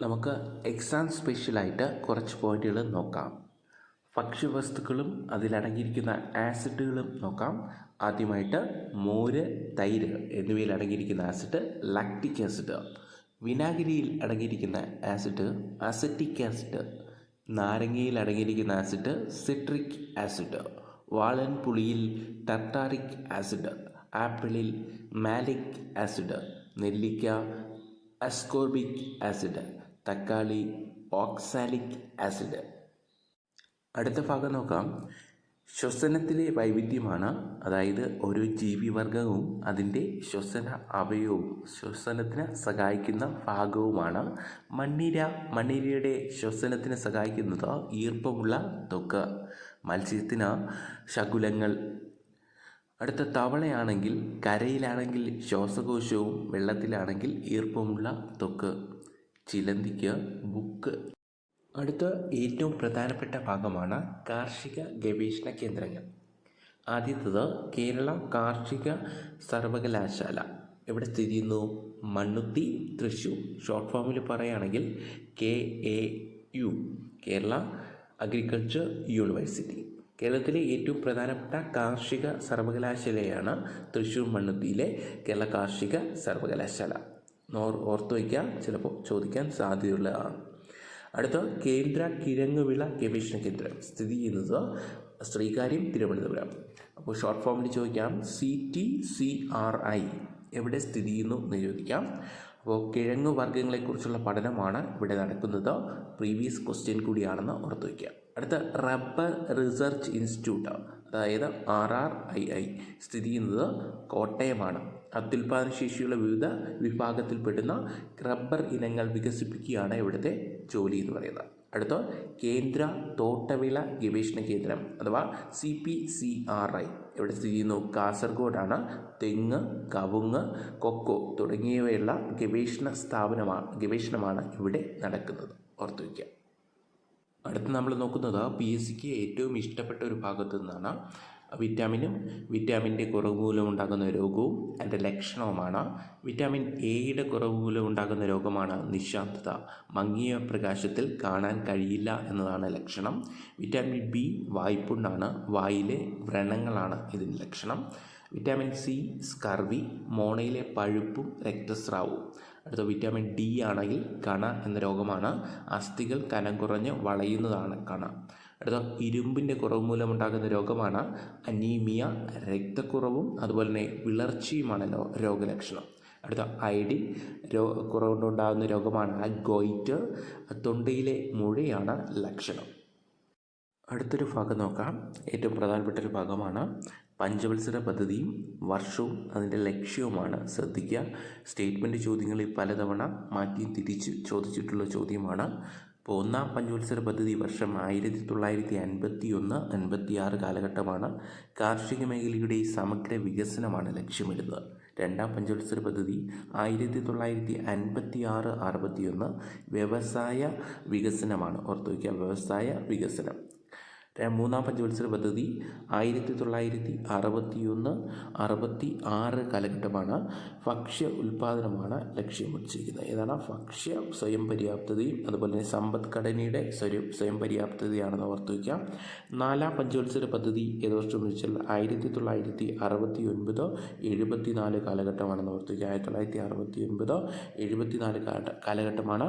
നമുക്ക് എക്സാം സ്പെഷ്യലായിട്ട് കുറച്ച് പോയിന്റുകൾ നോക്കാം. ഭക്ഷ്യവസ്തുക്കളും അതിലടങ്ങിയിരിക്കുന്ന ആസിഡുകളും നോക്കാം. ആദ്യമായിട്ട് മോര് തൈര് എന്നിവയിൽ അടങ്ങിയിരിക്കുന്ന ആസിഡ് ലാക്റ്റിക് ആസിഡ് വിനാഗിരിയിൽ അടങ്ങിയിരിക്കുന്ന ആസിഡ് അസറ്റിക് ആസിഡ് നാരങ്ങയിൽ അടങ്ങിയിരിക്കുന്ന ആസിഡ് സിട്രിക് ആസിഡ് വാളൻ പുളിയിൽ ടർട്ടാറിക് ആസിഡ് ആപ്പിളിൽ മാലിക് ആസിഡ് നെല്ലിക്ക അസ്കോർബിക് ആസിഡ് തക്കാളി ഓക്സാലിക് ആസിഡ്. അടുത്ത ഭാഗം നോക്കാം. ശ്വസനത്തിലെ വൈവിധ്യമാണ്. അതായത് ഓരോ ജീവിവർഗവും അതിന്റെ ശ്വസന അവയവും ശ്വസനത്തിന് സഹായിക്കുന്ന ഭാഗവുമാണ്. മണ്ണിര മണ്ണിരയുടെ ശ്വസനത്തിന് സഹായിക്കുന്നത് ഈർപ്പമുള്ള തൊക്ക് മത്സ്യത്തിന് ശകുലങ്ങൾ അടുത്ത തവളയാണെങ്കിൽ കരയിലാണെങ്കിൽ ശ്വാസകോശവും വെള്ളത്തിലാണെങ്കിൽ ഈർപ്പമുള്ള ത്വക്ക്. ചിലന്തിക്ക് ബുക്ക്. അടുത്ത ഏറ്റവും പ്രധാനപ്പെട്ട ഭാഗമാണ് കാർഷിക ഗവേഷണ കേന്ദ്രങ്ങൾ. ആദ്യത്തത് കേരള കാർഷിക സർവകലാശാല. എവിടെ സ്ഥിതി ചെയ്യുന്നു? മണ്ണുത്തി തൃശ്ശൂർ ഷോർട്ട് ഫോമിൽ പറയുകയാണെങ്കിൽ K A U Kerala agriculture university. കേരളത്തിലെ ഏറ്റവും പ്രധാനപ്പെട്ട കാർഷിക സർവകലാശാലയാണ് തൃശ്ശൂർ മണ്ണുത്തിയിലെ കേരള കാർഷിക സർവകലാശാല. ഓർത്തു വയ്ക്കുക ചിലപ്പോൾ ചോദിക്കാൻ സാധ്യതയുള്ളതാണ് അടുത്ത കേന്ദ്ര കിഴങ്ങുവിള ഗവേഷണ കേന്ദ്രം സ്ഥിതി ചെയ്യുന്നത് ശ്രീകാര്യം തിരുവനന്തപുരം. അപ്പോൾ ഷോർട്ട് ഫോമിൽ ചോദിക്കാം. C T C R I എവിടെ സ്ഥിതി ചെയ്യുന്നു എന്ന് ചോദിക്കാം. അപ്പോൾ കിഴങ്ങ് വർഗങ്ങളെക്കുറിച്ചുള്ള പഠനമാണ് ഇവിടെ നടക്കുന്നത്. പ്രീവിയസ് ക്വസ്റ്റ്യൻ കൂടിയാണെന്ന് ഓർത്ത് വയ്ക്കുക അടുത്ത റബ്ബർ റിസർച്ച് ഇൻസ്റ്റിറ്റ്യൂട്ട് അതായത് ആർ ആർ ഐ ഐ സ്ഥിതി ചെയ്യുന്നത് കോട്ടയമാണ്. അത്യുൽപാദന ശേഷിയുള്ള വിവിധ വിഭാഗത്തിൽപ്പെടുന്ന റബ്ബർ ഇനങ്ങൾ വികസിപ്പിക്കുകയാണ് ഇവിടുത്തെ ജോലി എന്ന് പറയുന്നത്. അടുത്ത കേന്ദ്ര തോട്ടവിള ഗവേഷണ കേന്ദ്രം അഥവാ C P C R I ഇവിടെ സ്ഥിതി ചെയ്യുന്നു. കാസർഗോഡാണ്. തെങ്ങ് കവുങ്ങ് കൊക്കോ തുടങ്ങിയവയുള്ള ഗവേഷണ സ്ഥാപനമാണ് ഗവേഷണമാണ് ഇവിടെ നടക്കുന്നത്. ഓർത്തു വയ്ക്കുക. അടുത്ത് നമ്മൾ നോക്കുന്നത് പി എസ് സിക്ക് ഏറ്റവും ഇഷ്ടപ്പെട്ട ഒരു ഭാഗത്തു നിന്നാണ്. വിറ്റാമിനും വിറ്റാമിന്റെ കുറവ് മൂലം ഉണ്ടാകുന്ന രോഗവും അതിന്റെ ലക്ഷണവുമാണ്. വിറ്റാമിൻ എയുടെ കുറവ് മൂലം ഉണ്ടാകുന്ന രോഗമാണ് നിശാന്തത. മങ്ങിയ പ്രകാശത്തിൽ കാണാൻ കഴിയില്ല എന്നതാണ് ലക്ഷണം. വിറ്റാമിൻ ബി വായ്പുണ്ണാണ് വായിലെ വ്രണങ്ങളാണ് ഇതിന് ലക്ഷണം. വിറ്റാമിൻ സി സ്കർവി മോണയിലെ പഴുപ്പും രക്തസ്രാവവും. അടുത്ത വിറ്റാമിൻ ഡി ആണെങ്കിൽ കണ എന്ന രോഗമാണ്. അസ്ഥികൾ കനം കുറഞ്ഞ് വളയുന്നതാണ് കണ. അടുത്ത ഇരുമ്പിന്റെ കുറവ് മൂലമുണ്ടാകുന്ന രോഗമാണ് അനീമിയ രക്തക്കുറവും അതുപോലെ തന്നെ വിളർച്ചയുമാണ് രോഗലക്ഷണം. അടുത്ത അയഡിൻ രോ കുറവുകൊണ്ടുണ്ടാകുന്ന രോഗമാണ് ഗോയിറ്റ് തൊണ്ടയിലെ മുഴയാണ് ലക്ഷണം. അടുത്തൊരു ഭാഗം നോക്കാം. ഏറ്റവും പ്രധാനപ്പെട്ട ഒരു ഭാഗമാണ് പഞ്ചവത്സര പദ്ധതിയും വർഷവും അതിന്റെ ലക്ഷ്യവുമാണ് ശ്രദ്ധിക്കുക. സ്റ്റേറ്റ്മെന്റ് ചോദ്യങ്ങളിൽ പലതവണ മാറ്റി തിരിച്ച് ചോദിച്ചിട്ടുള്ള ചോദ്യമാണ്. ഇപ്പോൾ ഒന്നാം പഞ്ചവത്സര പദ്ധതി വർഷം ആയിരത്തി തൊള്ളായിരത്തി അൻപത്തി ഒന്ന് അൻപത്തി ആറ് കാലഘട്ടമാണ് കാർഷിക മേഖലയുടെ സമഗ്ര വികസനമാണ് ലക്ഷ്യമിടുന്നത്. രണ്ടാം പഞ്ചവത്സര പദ്ധതി ആയിരത്തി തൊള്ളായിരത്തി അൻപത്തി ആറ് അറുപത്തി ഒന്ന് വ്യവസായ വികസനമാണ്. ഓർത്തു വയ്ക്കുക വ്യവസായ വികസനം. മൂന്നാം പഞ്ചവത്സര പദ്ധതി ആയിരത്തി തൊള്ളായിരത്തി അറുപത്തി ഒന്ന് അറുപത്തി ആറ് കാലഘട്ടമാണ് ഭക്ഷ്യ ഉൽപാദനമാണ് ലക്ഷ്യം വച്ചിരിക്കുന്നത്. ഏതാണ്? ഭക്ഷ്യ സ്വയം പര്യാപ്തതയും അതുപോലെ തന്നെ സമ്പദ്ഘടനയുടെ സ്വയം സ്വയം പര്യാപ്തതയാണെന്ന് ഓർത്തു വയ്ക്കാം നാലാം പഞ്ചവത്സര പദ്ധതി ഏത് വർഷം വെച്ചാൽ ആയിരത്തി തൊള്ളായിരത്തി അറുപത്തി ഒൻപത് എഴുപത്തി നാല് കാലഘട്ടമാണെന്ന് ഓർത്തു വയ്ക്കുക. ആയിരത്തി തൊള്ളായിരത്തി അറുപത്തി ഒൻപത് എഴുപത്തി നാല് കാലഘട്ടമാണ്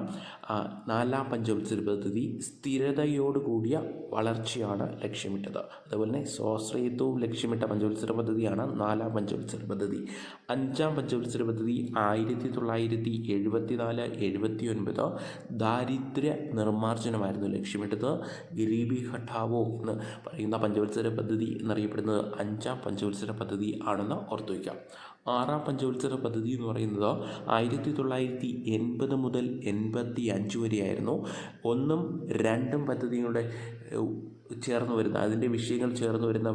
നാലാം പഞ്ചവത്സര പദ്ധതി സ്ഥിരതയോടുകൂടിയ വളർച്ചയാണ് ആണ് ലക്ഷ്യമിട്ടത്. അതുപോലെ തന്നെ സ്വാശ്രയത്വവും ലക്ഷ്യമിട്ട പഞ്ചവത്സര പദ്ധതിയാണ് നാലാം പഞ്ചവത്സര പദ്ധതി. അഞ്ചാം പഞ്ചവത്സര പദ്ധതി ആയിരത്തി തൊള്ളായിരത്തി എഴുപത്തി നാല് എഴുപത്തി ഒൻപത് ദാരിദ്ര്യ നിർമ്മാർജനമായിരുന്നു ലക്ഷ്യമിട്ടത്. ഗരീബി ഹഠാവോ എന്ന് പറയുന്ന പഞ്ചവത്സര പദ്ധതി എന്നറിയപ്പെടുന്നത് അഞ്ചാം പഞ്ചവത്സര പദ്ധതി ആണെന്ന് ഓർത്തു വയ്ക്കാം ആറാം പഞ്ചവത്സര പദ്ധതി എന്ന് പറയുന്നത് ആയിരത്തി തൊള്ളായിരത്തി എൺപത് മുതൽ എൺപത്തി അഞ്ച് വരെയായിരുന്നു. ഒന്നും രണ്ടും പദ്ധതികളുടെ ചേർന്ന് വരുന്ന അതിന്റെ വിഷയങ്ങൾ ചേർന്ന് വരുന്ന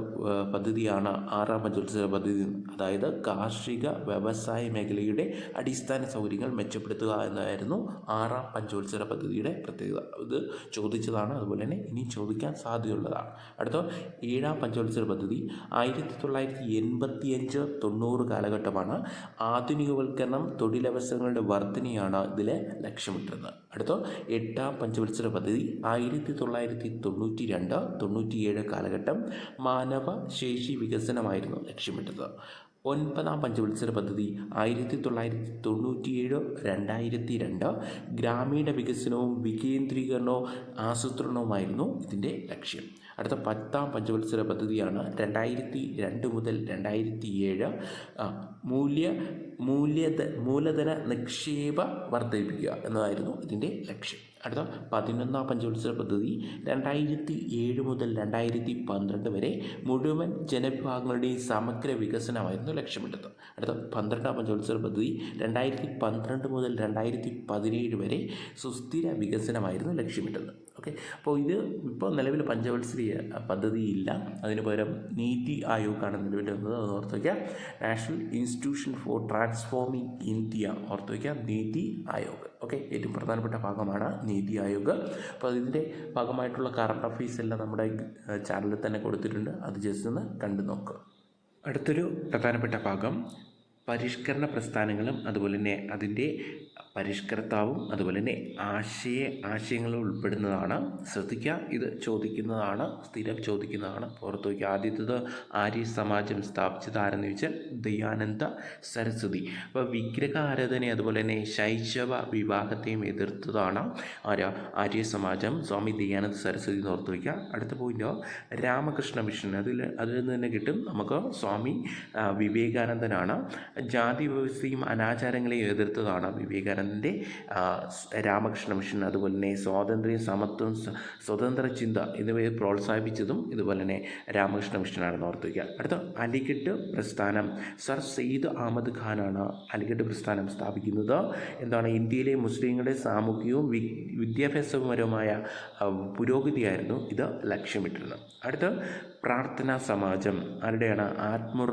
പദ്ധതിയാണ് ആറാം പഞ്ചവത്സര പദ്ധതി. അതായത് കാർഷിക വ്യവസായ മേഖലയുടെ അടിസ്ഥാന സൗകര്യങ്ങൾ മെച്ചപ്പെടുത്തുക എന്നായിരുന്നു ആറാം പഞ്ചവത്സര പദ്ധതിയുടെ പ്രത്യേകത. ഇത് ചോദിച്ചതാണ്. അതുപോലെ തന്നെ ഇനി ചോദിക്കാൻ സാധ്യതയുള്ളതാണ്. അടുത്ത ഏഴാം പഞ്ചവത്സര പദ്ധതി ആയിരത്തി തൊള്ളായിരത്തി എൺപത്തി അഞ്ച് തൊണ്ണൂറ് കാലഘട്ടം കാലഘട്ടമാണ് ആധുനികവൽക്കരണം തൊഴിലവസരങ്ങളുടെ വർധനയാണ് ഇതിൽ ലക്ഷ്യമിട്ടിരുന്നത് അടുത്ത എട്ടാം പഞ്ചവത്സര പദ്ധതി ആയിരത്തി തൊള്ളായിരത്തി തൊണ്ണൂറ്റി രണ്ട് തൊണ്ണൂറ്റിയേഴ് കാലഘട്ടം മാനവ ശേഷി വികസനമായിരുന്നു ലക്ഷ്യമിട്ടത്. ഒൻപതാം പഞ്ചവത്സര പദ്ധതി ആയിരത്തി തൊള്ളായിരത്തി തൊണ്ണൂറ്റിയേഴ് രണ്ടായിരത്തി രണ്ട് ഗ്രാമീണ വികസനവും വികേന്ദ്രീകരണവും ആസൂത്രണവുമായിരുന്നു ഇതിന്റെ ലക്ഷ്യം. അടുത്ത പത്താം പഞ്ചവത്സര പദ്ധതിയാണ് രണ്ടായിരത്തി രണ്ട് മുതൽ രണ്ടായിരത്തി ഏഴ് മൂല്യ മൂല്യധ മൂലധന നിക്ഷേപ വർദ്ധിപ്പിക്കുക എന്നതായിരുന്നു ഇതിന്റെ ലക്ഷ്യം. അടുത്ത പതിനൊന്നാം പഞ്ചവത്സര പദ്ധതി രണ്ടായിരത്തി ഏഴ് മുതൽ രണ്ടായിരത്തി പന്ത്രണ്ട് വരെ മുഴുവൻ ജനവിഭാഗങ്ങളുടെയും സമഗ്ര വികസനമായിരുന്നു ലക്ഷ്യമിട്ടത്. അടുത്ത പന്ത്രണ്ടാം പഞ്ചവത്സര പദ്ധതി രണ്ടായിരത്തി പന്ത്രണ്ട് മുതൽ രണ്ടായിരത്തി പതിനേഴ് വരെ സുസ്ഥിര വികസനമായിരുന്നു ലക്ഷ്യമിട്ടത്. ഓക്കെ. അപ്പോൾ ഇത് ഇപ്പോൾ നിലവിൽ പഞ്ചവത്സരി പദ്ധതി ഇല്ല അതിന് പകരം നീതി ആയോഗാണ് നിലവിൽ വന്നത് അത് ഓർത്ത് വയ്ക്കുക. National institution for transforming India ഓർത്ത് വയ്ക്കുക. നീതി ആയോഗ്. ഓക്കെ. ഏറ്റവും പ്രധാനപ്പെട്ട ഭാഗമാണ് നീതി ആയോഗ്. അപ്പോൾ ഇതിന്റെ ഭാഗമായിട്ടുള്ള കറണ്ട് അഫയേഴ്സ് എല്ലാം നമ്മുടെ ചാനലിൽ തന്നെ കൊടുത്തിട്ടുണ്ട്. അത് ജസ്റ്റ് ഒന്ന് കണ്ടു നോക്കുക അടുത്തൊരു പ്രധാനപ്പെട്ട ഭാഗം പരിഷ്കരണ പ്രസ്ഥാനങ്ങളും അതുപോലെ തന്നെ അതിന്റെ പരിഷ്കർത്താവും അതുപോലെ തന്നെ ആശയ ആശയങ്ങളും ഉൾപ്പെടുന്നതാണ്. ശ്രദ്ധിക്കുക ഇത് ചോദിക്കുന്നതാണ് സ്ഥിരം ചോദിക്കുന്നതാണ്. പുറത്തു വയ്ക്കുക ആദ്യത്തത് ആര്യ സമാജം സ്ഥാപിച്ചത് ആരെന്ന് ചോദിച്ചാൽ ദയാനന്ദ സരസ്വതി. അപ്പോൾ വിഗ്രഹ ആരാധന അതുപോലെ തന്നെ ശൈശവ വിവാഹത്തെയും എതിർത്തതാണ് ആര്യ ആര്യ സമാജം സ്വാമി ദയാനന്ദ സരസ്വതി എന്ന് ഓർത്ത് വയ്ക്കുക. അടുത്ത പോയിന്റ് രാമകൃഷ്ണ മിഷൻ. അതിൽ അതിൽ നിന്ന് തന്നെ കിട്ടും. നമുക്ക് സ്വാമി വിവേകാനന്ദനാണ്. ജാതി വ്യവസ്ഥയും അനാചാരങ്ങളെയും എതിർത്തതാണ് വിവേകാനന്ദന്റെ രാമകൃഷ്ണ മിഷൻ. അതുപോലെ തന്നെ സ്വാതന്ത്ര്യം സമത്വം സ്വ- സ്വതന്ത്ര ചിന്ത എന്നിവയെ പ്രോത്സാഹിപ്പിച്ചതും ഇതുപോലെ തന്നെ രാമകൃഷ്ണ മിഷനാണെന്ന് ഓർത്ത് വയ്ക്കുക അടുത്ത അലിഗഡ് പ്രസ്ഥാനം. സർ സെയ്ദ് അഹമ്മദ് ഖാനാണ് അലിഗഡ് പ്രസ്ഥാനം സ്ഥാപിക്കുന്നത്. എന്താണ്? ഇന്ത്യയിലെ മുസ്ലിങ്ങളുടെ സാമൂഹികവും വിദ്യാഭ്യാസപരവുമായ പുരോഗതിയായിരുന്നു ഇത് ലക്ഷ്യമിട്ടിരുന്നത്. അടുത്ത പ്രാർത്ഥനാ സമാജം. ആരുടെയാണ്? ആത്മുറ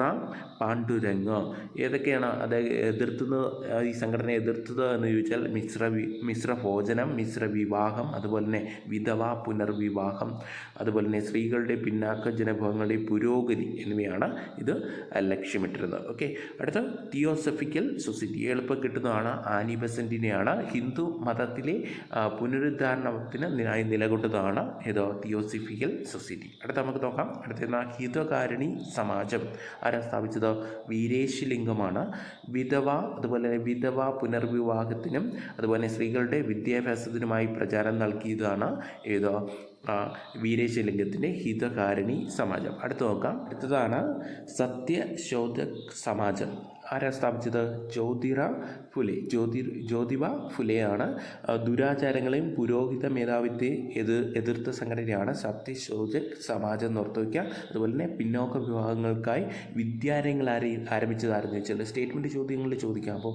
പാണ്ഡുരംഗ്. ഏതൊക്കെയാണ് അത് എതിർത്തുന്നത് ഈ സംഘടനയെ എതിർത്തത് എന്ന് ചോദിച്ചാൽ മിശ്ര മിശ്ര ഭോജനം മിശ്ര വിവാഹം അതുപോലെ തന്നെ വിധവ പുനർവിവാഹം അതുപോലെ തന്നെ സ്ത്രീകളുടെ പിന്നാക്ക ജനവിഭാഗങ്ങളുടെ പുരോഗതി എന്നിവയാണ് ഇത് ലക്ഷ്യമിട്ടിരുന്നത്. ഓക്കെ. അടുത്ത തിയോസഫിക്കൽ സൊസൈറ്റി. എളുപ്പം കിട്ടുന്നതാണ് ആനി ബസന്റിനെയാണ് ഹിന്ദു മതത്തിലെ പുനരുദ്ധാരണത്തിന് നിലകൊണ്ടതാണ് ഏതോ തിയോസഫിക്കൽ സൊസൈറ്റി. അടുത്ത നമുക്ക് നോക്കാം. അടുത്ത ഹിതകാരിണി സമാജം. ആരാ സ്ഥാപിച്ചത്? വീരേശിലിംഗമാണ്. വിധവ അതുപോലെ തന്നെ വിധവ പുനർവിവാഹത്തിനും അതുപോലെ സ്ത്രീകളുടെ വിദ്യാഭ്യാസത്തിനുമായി പ്രചാരം നൽകിയതാണ് ഏതോ വീരേശലിംഗത്തിന്റെ ഹിതകാരിണി സമാജം. അടുത്ത് നോക്കാം. അടുത്തതാണ് സത്യശോധക് സമാജം. ആരാ സ്ഥാപിച്ചത്? ജ്യോതിറ ഫുലെ ജ്യോതി ജ്യോതിബ ഫുലെയാണ്. ദുരാചാരങ്ങളെയും പുരോഹിത മേധാവിത്തെ എതിർ എതിർത്ത സംഘടനയാണ് സത്യശോധക് സമാജം എന്ന് ഓർത്ത് വയ്ക്കുക അതുപോലെ തന്നെ പിന്നോക്ക വിഭാഗങ്ങൾക്കായി വിദ്യാലയങ്ങൾ ആരെ ആരംഭിച്ചതാരെന്ന് വെച്ചാൽ സ്റ്റേറ്റ്മെന്റ് ചോദ്യങ്ങളിൽ ചോദിക്കാം. അപ്പോൾ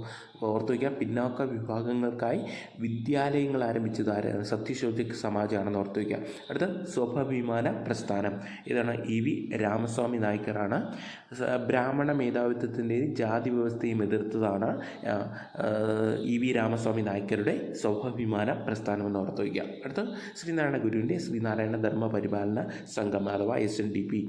ഓർത്ത് വയ്ക്കുക പിന്നോക്ക വിഭാഗങ്ങൾക്കായി വിദ്യാലയങ്ങൾ ആരംഭിച്ചത് സത്യശോചക് സമാജമാണെന്ന് ഓർത്ത് വയ്ക്കുക അടുത്ത സ്വഭാഭിമാന പ്രസ്ഥാനം. ഇതാണ് ഇ വി രാമസ്വാമി നായ്ക്കറാണ് ബ്രാഹ്മണ മേധാവിത്വത്തിന്റെയും ജാതി വ്യവസ്ഥയും എതിർത്തതാണ്. ഇ വി രാമസ്വാമി നായ്ക്കരുടെ സ്വാഭിമാന പ്രസ്ഥാനം എന്ന് ഓർത്ത് വയ്ക്കുക. അടുത്ത ശ്രീനാരായണ ഗുരുവിന്റെ ശ്രീനാരായണ ധർമ്മ പരിപാലന സംഘം അഥവാ എസ് എൻ ഡി പി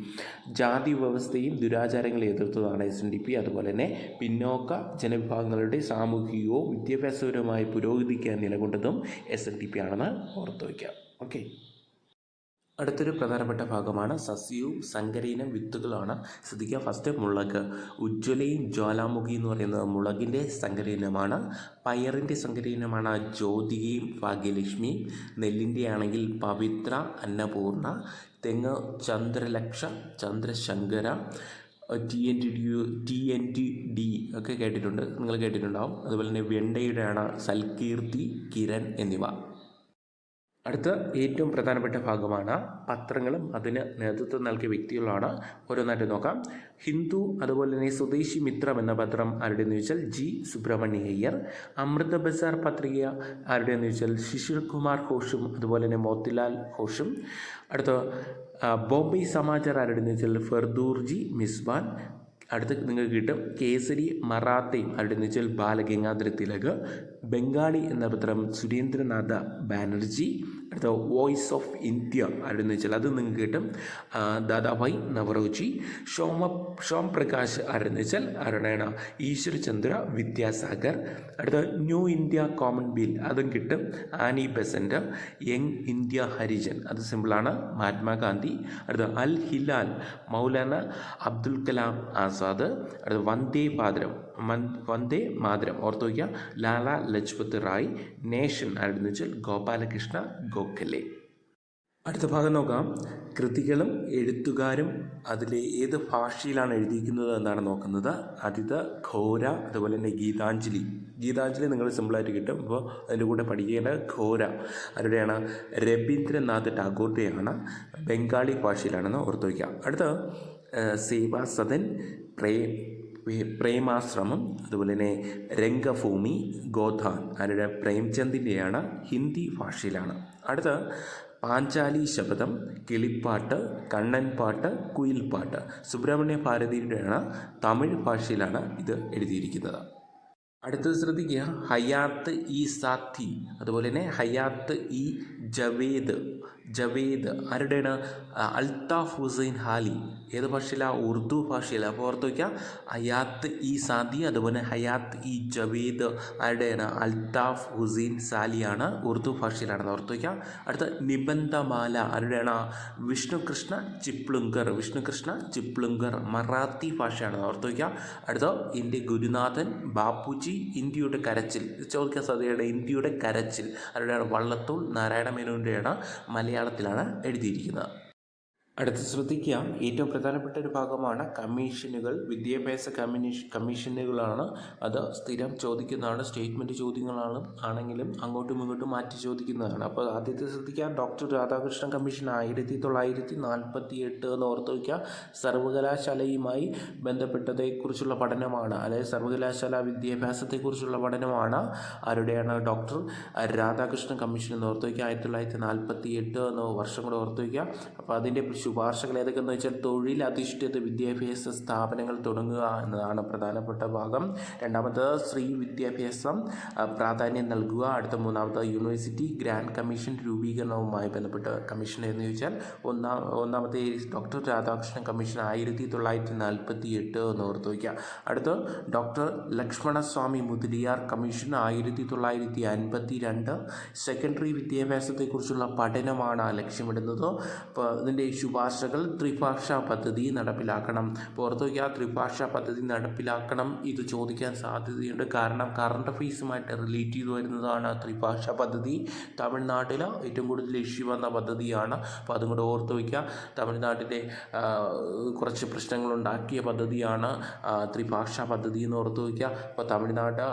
ജാതി വ്യവസ്ഥയും ദുരാചാരങ്ങളെ എതിർത്തതാണ് എസ് എൻ ഡി പി അതുപോലെ തന്നെ പിന്നോക്ക ജനവിഭാഗങ്ങളുടെ സാമൂഹികവും വിദ്യാഭ്യാസപരവുമായി പുരോഗതിക്കാൻ നിലകൊണ്ടതും എസ് എൻ ഡി പി ആണെന്ന് ഓർത്ത് വയ്ക്കുക. ഓക്കെ. അടുത്തൊരു പ്രധാനപ്പെട്ട ഭാഗമാണ് സസ്യവും സങ്കരീനം വിത്തുകളാണ്. ശ്രദ്ധിക്കുക ഫസ്റ്റ് മുളക്. ഉജ്ജ്വലയും ജ്വാലാമുഖി എന്ന് പറയുന്നത് മുളകിന്റെ സങ്കരയിനമാണ്. പയറിന്റെ സങ്കരയിനമാണ് ജ്യോതികയും ഭാഗ്യലക്ഷ്മി. നെല്ലിന്റെ ആണെങ്കിൽ പവിത്ര അന്നപൂർണ. തെങ്ങ് Chandralaksha Chandrasankara. T N T D T N T D ഒക്കെ കേട്ടിട്ടുണ്ട്. നിങ്ങൾ കേട്ടിട്ടുണ്ടാവും. അതുപോലെ തന്നെ വെണ്ടയുടെയാണ് സൽകീർത്തി കിരൺ എന്നിവ. അടുത്ത ഏറ്റവും പ്രധാനപ്പെട്ട ഭാഗമാണ് പത്രങ്ങളും അതിന് നേതൃത്വം നൽകിയ വ്യക്തികളാണ് ഓരോന്നായിട്ട് നോക്കാം. ഹിന്ദു അതുപോലെ തന്നെ സ്വദേശി മിത്രം എന്ന പത്രം ആരുടെയെന്ന് ചോദിച്ചാൽ ജി സുബ്രഹ്മണ്യ അയ്യർ അമൃത ബസാർ പത്രിക ആരുടെയെന്ന് ചോദിച്ചാൽ ശിശിർ കുമാർ ഘോഷും അതുപോലെ തന്നെ മോത്തിലാൽ ഘോഷും. അടുത്ത ബോംബെ സമാചാർ ആരുടെയെന്ന് വെച്ചാൽ ഫർദൂർജി മിസ്ബാൻ. അടുത്ത് നിങ്ങൾക്ക് കിട്ടും കേസരി മറാത്തയും അവിടെ എന്ന് വെച്ചാൽ ബാലഗംഗാധര തിലക്. ബംഗാളി എന്ന പത്രം സുരേന്ദ്രനാഥ ബാനർജി. അടുത്ത വോയിസ് ഓഫ് ഇന്ത്യ ആരെന്ന് വെച്ചാൽ അത് നിങ്ങൾക്ക് കിട്ടും. ദാദാഭായ് നവറോജി ഷോമ ഷോം പ്രകാശ് ആരെന്ന് വെച്ചാൽ ആരുടെയാണ് ഈശ്വരചന്ദ്ര വിദ്യാസാഗർ അടുത്ത ന്യൂ ഇന്ത്യ കോമൺ ബിൽ അതും കിട്ടും. Annie Besant Young India Harijan അത് സിമ്പിളാണ് മഹാത്മാഗാന്ധി അടുത്ത അൽ ഹിലാൽ മൗലാന അബ്ദുൽ കലാം ആസാദ് അടുത്ത വന്ദേ മൻ- വന്ദേ മാതരം. ഓർത്ത് വയ്ക്കുക ലാല ലജ്പത് റായ് നേഷൻ ആരുടെ വെച്ചാൽ ഗോപാലകൃഷ്ണ ഗോഖലെ. അടുത്ത ഭാഗം നോക്കാം. കൃതികളും എഴുത്തുകാരും അതിലെ ഏത് ഭാഷയിലാണ് എഴുതിയിരിക്കുന്നത് എന്നാണ് നോക്കുന്നത്. ആദ്യത്തെ ഘോര അതുപോലെ തന്നെ ഗീതാഞ്ജലി. ഗീതാഞ്ജലി നിങ്ങൾ സിമ്പിളായിട്ട് കിട്ടും. അപ്പോൾ അതിന്റെ കൂടെ പഠിക്കേണ്ട ഘോര ആരുടെയാണ്? രവീന്ദ്രനാഥ് ടാഗോറിന്റെയാണ്. ബംഗാളി ഭാഷയിലാണെന്ന് ഓർത്ത് വയ്ക്കുക അടുത്ത സേവാ സദൻ പ്രേ പ്രേമാശ്രമം അതുപോലെ തന്നെ രംഗഭൂമി ഗോധാൻ ആരുടെ പ്രേംചന്ദിന്റെയാണ് ഹിന്ദി ഭാഷയിലാണ്. അടുത്ത പാഞ്ചാലി ശബ്ദം കിളിപ്പാട്ട് കണ്ണൻപാട്ട് കുയിൽപ്പാട്ട്. സുബ്രഹ്മണ്യ ഭാരതിയുടെയാണ് തമിഴ് ഭാഷയിലാണ് ഇത് എഴുതിയിരിക്കുന്നത്. അടുത്തത് ശ്രദ്ധിക്കുക ഹയാത്ത് ഇ സാത്തി അതുപോലെ തന്നെ ഹയാത്ത് ഇ ജവേദ്. ജവേദ് ആരുടെയാണ്? അൽത്താഫ് ഹുസൈൻ ഹാലി. ഏത് ഭാഷയിലാണ് ഉറുദു ഭാഷയിലാണ് അപ്പോൾ ഓർത്ത് വയ്ക്കുക ഹയാത്ത് ഇ സാദി അതുപോലെ ഹയാത്ത് ഇ ജവേദ് ആരുടെയാണ്? അൽത്താഫ് ഹുസൈൻ സാലിയാണ് ഉറുദു ഭാഷയിലാണെന്ന് ഓർത്ത് വയ്ക്കുക അടുത്ത നിബന്ധമാല ആരുടെയാണ്? വിഷ്ണുകൃഷ്ണ ചിപ്ലുങ്കർ. വിഷ്ണുകൃഷ്ണ ചിപ്ലുങ്കർ മറാത്തി ഭാഷയാണെന്ന് ഓർത്ത് വയ്ക്കുക അടുത്ത എന്റെ ഗുരുനാഥൻ ബാപ്പുജി ഇന്ത്യയുടെ കരച്ചിൽ. ചോദിക്കാൻ സാധ്യതയുടെ ഇന്ത്യയുടെ കരച്ചിൽ ആരുടെയാണ്? വള്ളത്തോൾ നാരായണ മേനോന്റെയാണ് മലയാളത്തിലാണ് എഴുതിയിരിക്കുന്നത്. അടുത്ത് ശ്രദ്ധിക്കുക. ഏറ്റവും പ്രധാനപ്പെട്ട ഒരു ഭാഗമാണ് കമ്മീഷനുകൾ. വിദ്യാഭ്യാസ കമ്മീഷ കമ്മീഷനുകളാണ് അത് സ്ഥിരം ചോദിക്കുന്നതാണ്. സ്റ്റേറ്റ്മെന്റ് ചോദ്യങ്ങളാണ് ആണെങ്കിലും അങ്ങോട്ടും ഇങ്ങോട്ടും മാറ്റി ചോദിക്കുന്നതാണ്. അപ്പോൾ ആദ്യത്തെ ശ്രദ്ധിക്കുക. ഡോക്ടർ രാധാകൃഷ്ണൻ കമ്മീഷൻ ആയിരത്തി തൊള്ളായിരത്തി നാൽപ്പത്തി എട്ട് എന്ന് ഓർത്ത് വയ്ക്കുക. സർവകലാശാലയുമായി ബന്ധപ്പെട്ടതേക്കുറിച്ചുള്ള പഠനമാണ്. അതായത് സർവകലാശാല വിദ്യാഭ്യാസത്തെക്കുറിച്ചുള്ള പഠനമാണ് ആരുടെയാണ് ഡോക്ടർ രാധാകൃഷ്ണൻ കമ്മീഷൻ എന്ന് ഓർത്ത് വയ്ക്കുക. ആയിരത്തി തൊള്ളായിരത്തി നാൽപ്പത്തി എട്ട് എന്ന വർഷം കൂടെ ഓർത്ത് വയ്ക്കുക. അപ്പോൾ അതിന്റെ ശുപാർശകൾ ഏതൊക്കെയെന്ന് വെച്ചാൽ തൊഴിലധിഷ്ഠിത വിദ്യാഭ്യാസ സ്ഥാപനങ്ങൾ തുടങ്ങുക എന്നതാണ് പ്രധാനപ്പെട്ട ഭാഗം. രണ്ടാമത്തത് സ്ത്രീ വിദ്യാഭ്യാസം പ്രാധാന്യം നൽകുക. അടുത്ത മൂന്നാമത് യൂണിവേഴ്സിറ്റി ഗ്രാൻഡ് കമ്മീഷൻ രൂപീകരണവുമായി ബന്ധപ്പെട്ട കമ്മീഷൻ എന്ന് ചോദിച്ചാൽ ഒന്നാം ഒന്നാമത്തെ ഡോക്ടർ രാധാകൃഷ്ണൻ കമ്മീഷൻ ആയിരത്തി തൊള്ളായിരത്തി നാൽപ്പത്തി എട്ട് എന്ന് ഓർത്ത് വയ്ക്കുക. അടുത്ത ഡോക്ടർ ലക്ഷ്മണസ്വാമി മുതലിയാർ കമ്മീഷൻ ആയിരത്തി തൊള്ളായിരത്തി അൻപത്തി രണ്ട് സെക്കൻഡറി വിദ്യാഭ്യാസത്തെക്കുറിച്ചുള്ള പഠനമാണ് ലക്ഷ്യമിടുന്നത്. അപ്പോൾ ഇതിന്റെ ശുപാർശകൾ ത്രിഭാഷാ പദ്ധതി നടപ്പിലാക്കണം. അപ്പോൾ ആ ത്രിഭാഷാ പദ്ധതി നടപ്പിലാക്കണം ഇത് ചോദിക്കാൻ സാധ്യതയുണ്ട്. കാരണം കറണ്ട് ഫീസുമായിട്ട് റിലേറ്റ് ചെയ്തു വരുന്നതാണ് ത്രിഭാഷാ പദ്ധതി. തമിഴ്നാട്ടിൽ ഏറ്റവും കൂടുതൽ ഇഷ്യൂ വന്ന പദ്ധതിയാണ്. അപ്പോൾ അതും കൂടെ ഓർത്ത് വയ്ക്കുക തമിഴ്നാട്ടിലെ കുറച്ച് പ്രശ്നങ്ങളുണ്ടാക്കിയ പദ്ധതിയാണ് ത്രിഭാഷാ പദ്ധതി എന്ന് ഓർത്ത് വയ്ക്കുക അപ്പോൾ തമിഴ്നാട്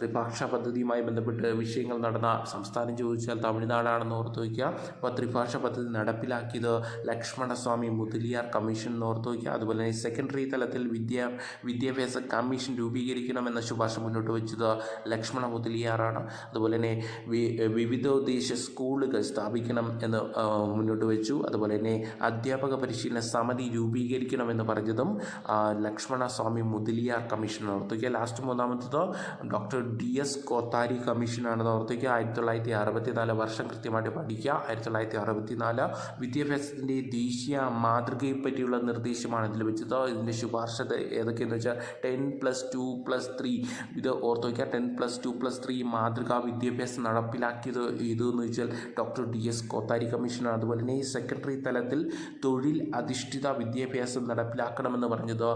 ത്രിഭാഷാ പദ്ധതിയുമായി ബന്ധപ്പെട്ട് വിഷയങ്ങൾ നടന്ന സംസ്ഥാനം ചോദിച്ചാൽ തമിഴ്നാടാണെന്ന് ഓർത്ത് വയ്ക്കുക അപ്പോൾ ത്രിഭാഷാ പദ്ധതി നടപ്പിലാക്കിയത് ലക്ഷ്മണസ്വാമി മുതലിയാർ കമ്മീഷൻ എന്ന് ഓർത്ത് അതുപോലെ തന്നെ സെക്കൻഡറി തലത്തിൽ വിദ്യാ വിദ്യാഭ്യാസ കമ്മീഷൻ രൂപീകരിക്കണമെന്ന ശുപാർശ മുന്നോട്ട് വെച്ചത് ലക്ഷ്മണ മുതലിയാറാണ്. അതുപോലെ തന്നെ വിവിധോദ്ദേശ സ്കൂളുകൾ സ്ഥാപിക്കണം എന്ന് മുന്നോട്ട് വെച്ചു. അതുപോലെ തന്നെ അധ്യാപക പരിശീലന സമിതി രൂപീകരിക്കണമെന്ന് പറഞ്ഞതും ലക്ഷ്മണ സ്വാമി മുതലിയാർ കമ്മീഷൻ ഓർത്തുക ലാസ്റ്റ് മൂന്നാമത്തത് ഡോക്ടർ ഡി എസ് കോത്താരി കമ്മീഷനാണെന്ന് ഓർത്തുക ആയിരത്തി തൊള്ളായിരത്തി അറുപത്തി നാല് വർഷം കൃത്യമായിട്ട് പഠിക്കുക. ആയിരത്തി തൊള്ളായിരത്തി അറുപത്തി നാല് വിദ്യാഭ്യാസത്തിന്റെ ദേശീയ മാതൃകയെ പറ്റിയുള്ള നിർദ്ദേശമാണ് ഇതിൽ വെച്ചത്. ഇതിന്റെ ശുപാർശ ഏതൊക്കെയെന്ന് വെച്ചാൽ ten plus two plus three. ഇത് ഓർത്ത് വയ്ക്കുക. Ten plus two plus three മാതൃകാ വിദ്യാഭ്യാസം നടപ്പിലാക്കിയത് ഇതെന്ന് വെച്ചാൽ ഡോക്ടർ ഡി എസ് കോത്താരി കമ്മീഷനാണ്. അതുപോലെ തന്നെ ഈ സെക്രട്ടറി തലത്തിൽ തൊഴിൽ അധിഷ്ഠിത വിദ്യാഭ്യാസം നടപ്പിലാക്കണമെന്ന് പറഞ്ഞത്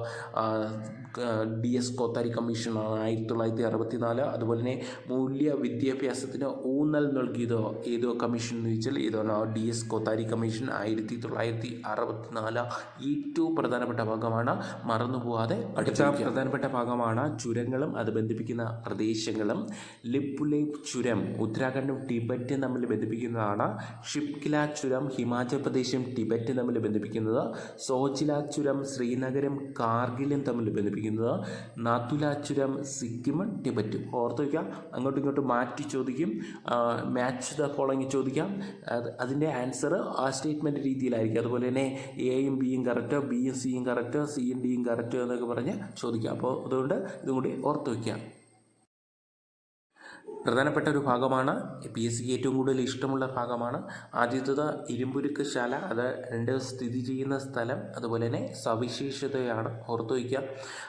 ഡി എസ് കോത്താരി കമ്മീഷനാണ് ആയിരത്തി തൊള്ളായിരത്തി അറുപത്തി നാല് അതുപോലെ തന്നെ മൂല്യ വിദ്യാഭ്യാസത്തിന് ഊന്നൽ നൽകിയത് ഏതോ കമ്മീഷൻ എന്ന് വെച്ചാൽ ഇതാണ് ഡി എസ് കോത്താരി കമ്മീഷൻ ആയിരത്തി തൊള്ളായിരത്തി അറുപത്തി നാല് ഏറ്റവും പ്രധാനപ്പെട്ട ഭാഗമാണ് മറന്നുപോകാതെ അടുത്ത പ്രധാനപ്പെട്ട ഭാഗമാണ് ചുരങ്ങളും അത് ബന്ധിപ്പിക്കുന്ന പ്രദേശങ്ങളും. ലിപ്പുലേപ് ചുരം ഉത്തരാഖണ്ഡും ടിബറ്റും തമ്മിൽ ബന്ധിപ്പിക്കുന്നതാണ്. ഷിപ്കില ചുരം ഹിമാചൽ പ്രദേശും ടിബറ്റും തമ്മിൽ ബന്ധിപ്പിക്കുന്നത്. സോജില ചുരം ശ്രീനഗരം കാർഗിലും തമ്മിൽ ബന്ധിപ്പിക്കുന്നത്. നാത്തുല ചുരം സിക്കിമും ടിബറ്റും. ഓർത്ത് വയ്ക്കുക അങ്ങോട്ടും ഇങ്ങോട്ടും മാറ്റി ചോദിക്കും. മാച്ച് ദ ഫോളോയിങ് ചോദിക്കാം. അത് അതിന്റെ ആൻസർ ആ സ്റ്റേറ്റ്മെന്റ് രീതിയിലായിരിക്കും. അതുപോലെ തന്നെ എയും ബിയും കറക്റ്റോ ബിയും സിയും കറക്റ്റോ സിയും ഡിയും കറക്റ്റോ എന്നൊക്കെ പറഞ്ഞ് ചോദിക്കാം. അപ്പോൾ അതുകൊണ്ട് ഇതും കൂടി ഓർത്ത് വയ്ക്കാം പ്രധാനപ്പെട്ട ഒരു ഭാഗമാണ് പി എസ് സിക്ക് ഏറ്റവും കൂടുതൽ ഇഷ്ടമുള്ള ഭാഗമാണ്. ആദ്യത്തത് ഇരുമ്പുരുക്ക് ശാല അത് രണ്ട് സ്ഥിതി ചെയ്യുന്ന സ്ഥലം. അതുപോലെ തന്നെ സവിശേഷതയാണ് ഓർത്തു വയ്ക്കുക.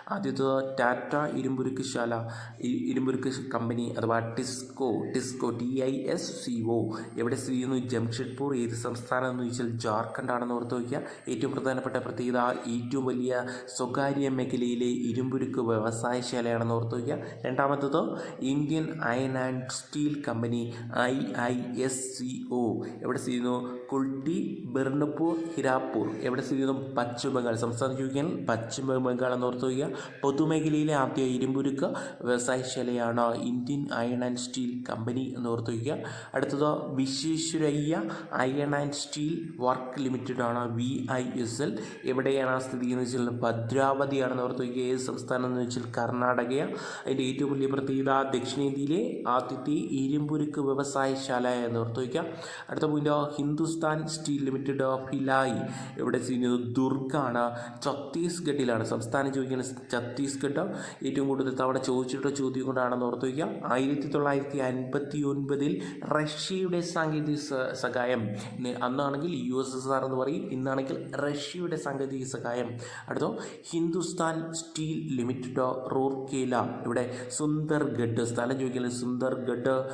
ആദ്യത്തത് ടാറ്റ ഇരുമ്പുരുക്ക് ശാല ഇരുമ്പുരുക്ക് കമ്പനി അഥവാ TISCO TISCO T I S C O എവിടെ സ്ഥിതി ചെയ്യുന്നു? ജംഷഡ്പൂർ. ഏത് സംസ്ഥാനം എന്ന് ചോദിച്ചാൽ ജാർഖണ്ഡ് ആണെന്ന് ഓർത്തു വയ്ക്കുക. ഏറ്റവും പ്രധാനപ്പെട്ട പ്രത്യേകത ഏറ്റവും വലിയ സ്വകാര്യ മേഖലയിലെ ഇരുമ്പുരുക്ക് വ്യവസായശാലയാണെന്ന് ഓർത്തു വയ്ക്കുക. രണ്ടാമത്തത് Indian iron and steel company I I S C O. എവിടെ സ്ഥിതി ചെയ്യുന്നു? കുൾട്ടി ബെർണപ്പൂർ ഹിരാപ്പൂർ എവിടെ സ്ഥിതി ചെയ്യുന്നു? പശ്ചിമ ബംഗാൾ. സംസ്ഥാനം ചോദിക്കാൻ പശ്ചിമ ബംഗാൾ എന്ന് ഓർത്ത് വയ്ക്കുക പൊതുമേഖലയിലെ ആദ്യ ഇരുമ്പുരുക്ക് വ്യവസായശാലയാണ് Indian iron and steel company എന്ന് ഓർത്ത് വയ്ക്കുക അടുത്തത് Visvesvaraya iron and steel work limited ആണ് വി ഐ എസ് എൽ. എവിടെയാണ് സ്ഥിതി ചെയ്യുന്നത് വെച്ചാൽ ഭദ്രാവതിയാണെന്ന് ഓർത്ത് വയ്ക്കുക ഏത് സംസ്ഥാനം എന്ന് വെച്ചാൽ കർണാടകയാണ്. അതിന്റെ ഏറ്റവും വലിയ പ്രത്യേകത ദക്ഷിണേന്ത്യയിലെ ആദ്യത്തെ ഇരുമ്പുരുക്ക് വ്യവസായശാല എന്ന് ഓർത്ത് വയ്ക്കുക. അടുത്ത point Hindustan steel limited of Bhilai. ഇവിടെ ചെയ്യുന്നത് ദുർഗാണ്. ഛത്തീസ്ഗഡിലാണ്. സംസ്ഥാനം ചോദിക്കുന്നത് ഛത്തീസ്ഗഡ്. ഏറ്റവും കൂടുതൽ തവണ ചോദിച്ചിട്ടുള്ള ചോദ്യം കൊണ്ടാണെന്ന് ഓർത്ത് വയ്ക്കുക. ആയിരത്തി തൊള്ളായിരത്തി അൻപത്തി ഒൻപതിൽ റഷ്യയുടെ സാങ്കേതിക സഹായം. അന്നാണെങ്കിൽ യു എസ് എസ് ആർ എന്ന് പറയും. ഇന്നാണെങ്കിൽ റഷ്യയുടെ സാങ്കേതിക സഹായം. അടുത്തോ ഹിന്ദുസ്ഥാൻ സ്റ്റീൽ ലിമിറ്റഡ് റൂർക്കേല. ഇവിടെ സുന്ദർഗഡ്. സ്ഥലം ചോദിക്കുന്നത് സുന്ദർഗഡ്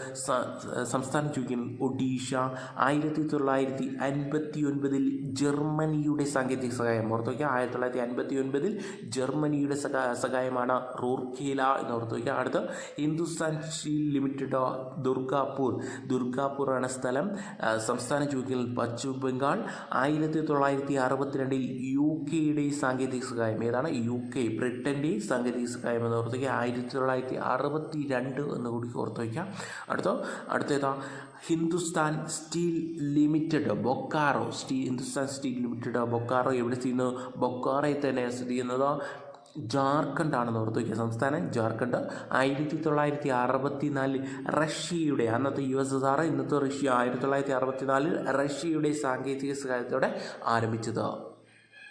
സംസ്ഥാനം ചോദിക്കുന്നത് ഒഡീഷ. ആയിരത്തി തൊള്ളായിരത്തി അൻപത്തി ഒൻപതിൽ ജർമ്മനിയുടെ സാങ്കേതിക സഹായം. ഓർത്ത് വയ്ക്കുക ആയിരത്തി തൊള്ളായിരത്തി അൻപത്തി ഒൻപതിൽ ജർമ്മനിയുടെ സഹാ സഹായമാണ് റൂർക്കേല എന്ന് ഓർത്ത് വയ്ക്കുക അടുത്ത് ഹിന്ദുസ്ഥാൻ സ്റ്റീൽ ലിമിറ്റഡ് ദുർഗാപൂർ. ദുർഗാപൂറാണ് സ്ഥലം. ആ, സംസ്ഥാനം ചോദിക്കുന്നത് പശ്ചിമ ബംഗാൾ. ആയിരത്തി തൊള്ളായിരത്തി അറുപത്തിരണ്ടിൽ യു കെയുടെ സാങ്കേതിക സഹായം. ഏതാണ്? യു കെ ബ്രിട്ടന്റെ സാങ്കേതിക സഹായം എന്ന് ഓർത്ത് വയ്ക്കുക ആയിരത്തി തൊള്ളായിരത്തി അറുപത്തി രണ്ട് എന്ന് കൂടി ഓർത്ത് വയ്ക്കാം അടുത്ത അടുത്തേതാ. Hindustan steel limited Bokaro. സ്റ്റീ Hindustan steel limited Bokaro എവിടെ സ്ഥിതി ചെയ്യുന്നത് ബൊക്കാറയിൽ തന്നെ സ്ഥിതി ചെയ്യുന്നത് ജാർഖണ്ഡ് ആണെന്ന് ഓർത്ത് വയ്ക്കുക. സംസ്ഥാനം ജാർഖണ്ഡ്. ആയിരത്തി തൊള്ളായിരത്തി അറുപത്തി നാലിൽ റഷ്യയുടെ അന്നത്തെ യു എസ് എസ് ആർ ഇന്നത്തെ റഷ്യ. ആയിരത്തി തൊള്ളായിരത്തി അറുപത്തി നാലിൽ റഷ്യയുടെ സാങ്കേതിക സഹായത്തോടെ ആരംഭിച്ചത്.